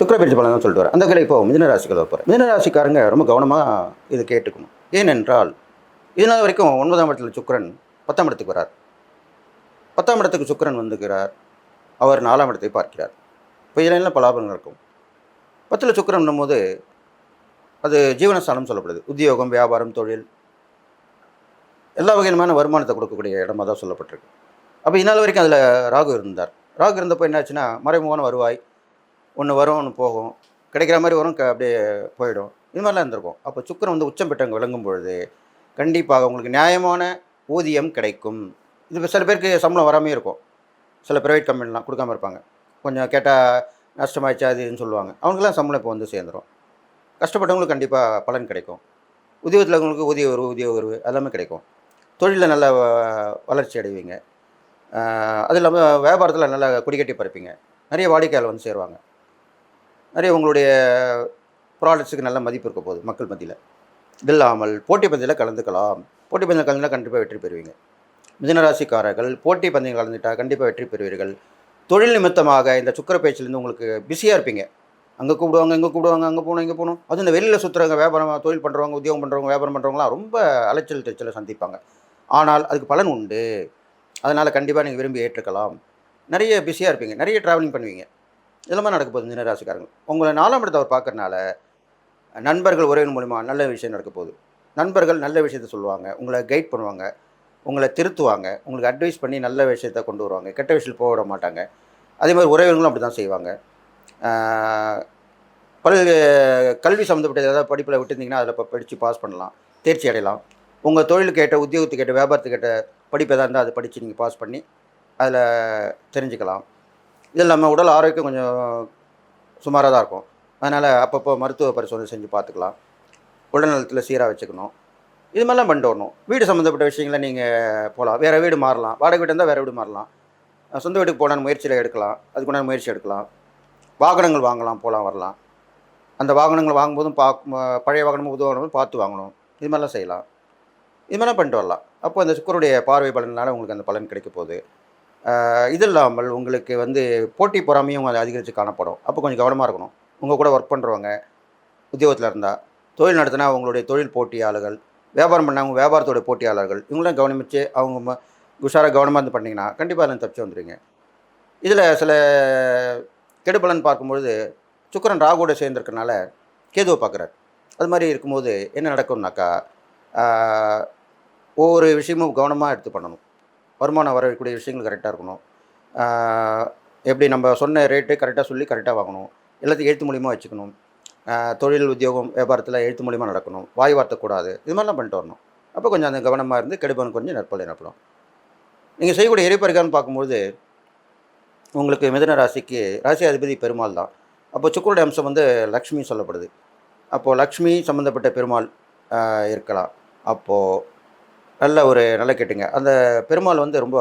சுக்கரபேச்சு பலன் தான் சொல்லிட்டு வரேன் அந்த கிளை இப்போ மிதன ராசிக்கு போகிறேன் மிதன ராசிக்காரங்க ரொம்ப கவனமாக இது கேட்டுக்கணும். ஏனென்றால் இதனால் வரைக்கும் ஒன்பதாம் இடத்துல சுக்கரன் பத்தாம் இடத்துக்கு வரார் பத்தாம் இடத்துக்கு சுக்கிரன் வந்துக்கிறார். அவர் நாலாம் இடத்தை பார்க்கிறார். இப்போ இதில் பல லாபங்கள் இருக்கும்? பத்தில் சுக்கரன் போது அது ஜீவனஸ்தானம் சொல்லப்படுது. உத்தியோகம் வியாபாரம் தொழில் எல்லா வகையிலுமான வருமானத்தை கொடுக்கக்கூடிய இடமாக தான் சொல்லப்பட்டிருக்கு. அப்போ இதனால் வரைக்கும் அதில் ராகு இருந்தார். ராகு இருந்தப்போ என்னாச்சுன்னா மறைமுகமான வருவாய் ஒன்று வரும் ஒன்று போகும். கிடைக்கிற மாதிரி வரும் க அப்படியே போயிடும். இது மாதிரிலாம் இருந்திருக்கும். அப்போ சுக்கிரன் வந்து உச்சம் பெற்றவங்க விளங்கும் பொழுது கண்டிப்பாக உங்களுக்கு நியாயமான ஊதியம் கிடைக்கும். இது சில பேருக்கு சம்பளம் வராமே இருக்கும். சில ப்ரைவேட் கம்பெனிலாம் கொடுக்காம இருப்பாங்க. கொஞ்சம் கேட்டால் நஷ்டமாயிடுச்சா அது இதுன்னு சொல்லுவாங்க. அவங்களுக்குலாம் சம்பளம் இப்போ வந்து சேர்ந்துடும் கஷ்டப்பட்டவங்களுக்கு கண்டிப்பாக பலன் கிடைக்கும். உத்தியோகத்தில் அவங்களுக்கு ஊதிய உறவு ஊதிய உறவு எல்லாமே கிடைக்கும். தொழிலில் நல்ல வளர்ச்சி அடைவீங்க. அது இல்லாமல் வியாபாரத்தில் நல்லா குடிக்கட்டி பறிப்பீங்க. நிறைய வாடிக்கையாளர் வந்து சேருவாங்க. நிறைய உங்களுடைய ப்ராடக்ட்ஸுக்கு நல்ல மதிப்பு இருக்க போகுது மக்கள் மத்தியில். இது இல்லாமல் போட்டி பந்தயத்தில் கலந்துக்கலாம். போட்டி பந்தயம் கலந்துனா கண்டிப்பாக வெற்றி பெறுவீங்க. மிதனராசிக்காரர்கள் போட்டி பந்தயம் கலந்துட்டால் கண்டிப்பாக வெற்றி பெறுவீர்கள். தொழில் நிமித்தமாக இந்த சுக்கர பேச்சிலேருந்து உங்களுக்கு பிஸியாக இருப்பீங்க. அங்கே கூப்பிடுவாங்க இங்கே கூப்பிடுவாங்க அங்கே போகணும் இங்கே போகணும். அதுவும் இந்த வெளியில் சுற்றுறவங்க வியாபாரம் தொழில் பண்ணுறவங்க உத்தியோகம் பண்ணுறவங்க வியாபாரம் பண்ணுறவங்களாம் ரொம்ப அலைச்சல் டச்சலை சந்திப்பாங்க. ஆனால் அதுக்கு பலன் உண்டு. அதனால் கண்டிப்பாக நீங்கள் விரும்பி ஏற்றுக்கலாம். நிறைய பிஸியாக இருப்பீங்க. நிறைய ட்ராவலிங் பண்ணுவீங்க. இதெல்லாம் நடக்க போகுது மிதன உங்களை நாலாம் இடத்தை அவர் பார்க்கறனால நண்பர்கள் உறவின் மூலிமா நல்ல விஷயம் நடக்க போகுது. நண்பர்கள் நல்ல விஷயத்த சொல்லுவாங்க உங்களை கைட் பண்ணுவாங்க உங்களை திருத்துவாங்க உங்களுக்கு அட்வைஸ் பண்ணி நல்ல விஷயத்த கொண்டு வருவாங்க. கெட்ட விஷயத்தில் போக விட மாட்டாங்க. அதே மாதிரி உறவினர்களும் அப்படி தான் செய்வாங்க ஆஹ் கல்வி சம்மந்தப்பட்ட ஏதாவது படிப்பில் விட்டுருந்தீங்கன்னா அதில் இப்போ படித்து பாஸ் பண்ணலாம் தேர்ச்சி அடையலாம். உங்கள் தொழிலுக்கு ஏற்ற உத்தியோகத்துக்கு ஏற்ற வியாபாரத்துக்கு ஏற்ற படிப்பு எதாக இருந்தால் அதை படித்து நீங்கள் பாஸ் பண்ணி அதில் தெரிஞ்சுக்கலாம். இது இல்லாமல் உடல் ஆரோக்கியம் கொஞ்சம் சுமாராக தான் இருக்கும். அதனால் அப்பப்போ மருத்துவ பரிசோதனை செஞ்சு பார்த்துக்கலாம். உடல் நலத்தில் சீராக வச்சுக்கணும். இது மாதிரிலாம் பண்ணிட்டு வரணும். வீடு சம்மந்தப்பட்ட விஷயங்களை நீங்கள் போகலாம் வேறு வீடு மாறலாம். வாடகை வீடு இருந்தால் வேறு வீடு மாறலாம். சொந்த வீட்டுக்கு போனால் முயற்சியில் எடுக்கலாம். அதுக்குண்டான முயற்சி எடுக்கலாம். வாகனங்கள் வாங்கலாம் போகலாம் வரலாம். அந்த வாகனங்கள் வாங்கும்போதும் பா பழைய வாகனமும் புது வாகனமும் பார்த்து வாங்கணும். இது மாதிரிலாம் செய்யலாம். இது மாதிரிலாம் பண்ணிட்டு வரலாம். அப்போ அந்த சுக்கருடைய பார்வை பலனால் உங்களுக்கு அந்த பலன் கிடைக்க போகுது. இது இல்லாமல் உங்களுக்கு வந்து போட்டி பொறாமையும் அது அதிகரித்து காணப்படும். அப்போ கொஞ்சம் கவனமாக இருக்கணும். உங்கள் கூட ஒர்க் பண்ணுறவங்க உத்தியோகத்தில் இருந்தால் தொழில் நடத்தினா அவங்களுடைய தொழில் போட்டியாளர்கள் வியாபாரம் பண்ணவங்க வியாபாரத்தோட போட்டியாளர்கள் இவங்களாம் கவனிச்சு அவங்க உஷாராக கவனமாக இருந்து பண்ணிங்கன்னா கண்டிப்பாக அதில் தப்பிச்சு வந்துடுங்க இதில் சில கெடுபலன் பார்க்கும்பொழுது சுக்கரன் ராகுவோட சேர்ந்துருக்கனால கேதுவை பார்க்குறாரு. அது மாதிரி இருக்கும்போது என்ன நடக்கும்னாக்கா ஒவ்வொரு விஷயமும் கவனமாக எடுத்து பண்ணணும். வருமானம் வரக்கூடிய விஷயங்கள் கரெக்டாக இருக்கணும். எப்படி நம்ம சொன்ன ரேட்டு கரெக்டாக சொல்லி கரெக்டாக வாங்கணும். எல்லாத்தையும் எழுத்து மூலியமாக வச்சுக்கணும். தொழில் உத்தியோகம் வியாபாரத்தில் எழுத்து மூலியமாக நடக்கணும். வாய் வார்த்தக்கூடாது. இது மாதிரிலாம் பண்ணிட்டு வரணும். அப்போ கொஞ்சம் அந்த கவனமாக இருந்து கெடுபலன் கொஞ்சம் நற்பலை எனப்படும் நீங்கள் செய்யக்கூடிய எரிபரிகாரம்னு பார்க்கும்போது உங்களுக்கு மிதன ராசிக்கு ராசி அதிபதி பெருமாள் தான். அப்போ சுக்கருடைய அம்சம் வந்து லக்ஷ்மி சொல்லப்படுது. அப்போது லக்ஷ்மி சம்மந்தப்பட்ட பெருமாள் இருக்கலாம். அப்போது நல்ல ஒரு நல்ல கேட்டுங்க. அந்த பெருமாள் வந்து ரொம்ப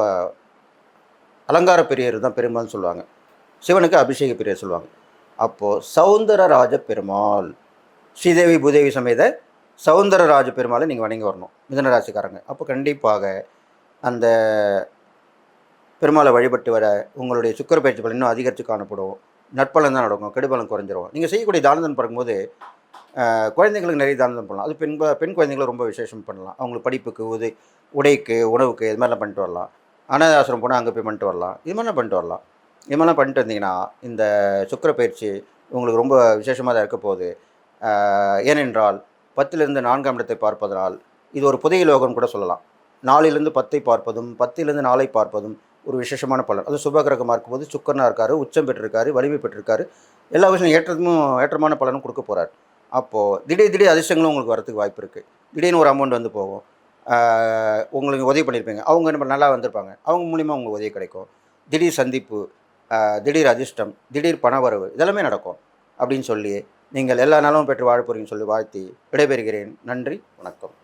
அலங்கார பெரியர் தான் பெருமாள்னு சொல்லுவாங்க. சிவனுக்கு அபிஷேக பெரியர் சொல்லுவாங்க. அப்போது சௌந்தரராஜ பெருமாள் ஸ்ரீதேவி பூதேவி சமேத சௌந்தரராஜ பெருமாளை நீங்கள் வணங்கி வரணும் மிதனராசிக்காரங்க அப்போ கண்டிப்பாக அந்த பெருமாளை வழிபட்டு வர உங்களுடைய சுக்கர பயிற்சி பலன் இன்னும் அதிகரித்து காணப்படும். நற்பலன் தான் நடக்கும் கெடுபலம் குறைஞ்சிரும். நீங்கள் செய்யக்கூடிய தானதன் பார்க்கும்போது குழந்தைங்களுக்கு நிறைய தானம் பண்ணலாம். அது பெண் பெண் குழந்தைங்களை ரொம்ப விசேஷம் பண்ணலாம். அவங்களுக்கு படிப்புக்கு உதை உடைக்கு உணவுக்கு இது மாதிரிலாம் பண்ணிட்டு வரலாம். அனாத ஆசிரம் போனால் அங்கே போய் பண்ணிட்டு வரலாம். இது மாதிரிலாம் பண்ணிட்டு வரலாம். இது மாதிரிலாம் பண்ணிட்டு வந்தீங்கன்னா இந்த சுக்கிர பயிற்சி உங்களுக்கு ரொம்ப விசேஷமாக தான் இருக்க போகுது. ஏனென்றால் பத்திலிருந்து நான்காம் இடத்தை பார்ப்பதனால் இது ஒரு புதிய லோகம் கூட சொல்லலாம். நாலிலிருந்து பத்தை பார்ப்பதும் பத்திலிருந்து நாளை பார்ப்பதும் ஒரு விசேஷமான பலன். அது சுபகிரகமாக இருக்கும்போது சுக்கரனாக இருக்காரு உச்சம் பெற்றிருக்காரு வலிமை பெற்றிருக்காரு. எல்லா விஷயம் ஏற்றமும் ஏற்றமான பலனும் கொடுக்க போகிறார் அப்போது திடீர் திடீர் அதிர்ஷ்டங்களும் உங்களுக்கு வரத்துக்கு வாய்ப்பு இருக்குது திடீர்னு ஒரு அமௌண்ட் வந்து போகும். உங்களுக்கு உதவி பண்ணியிருப்பீங்க அவங்க என்ன நல்லா வந்திருப்பாங்க. அவங்க மூலிமா உங்களுக்கு உதவி கிடைக்கும். திடீர் சந்திப்பு திடீர் அதிர்ஷ்டம் திடீர் பணவரவு இதெல்லாமே நடக்கும். அப்படின்னு சொல்லி நீங்கள் எல்லா நாளும் பெற்று வாழ சொல்லி வாழ்த்தி விடைபெறுகிறேன். நன்றி வணக்கம்.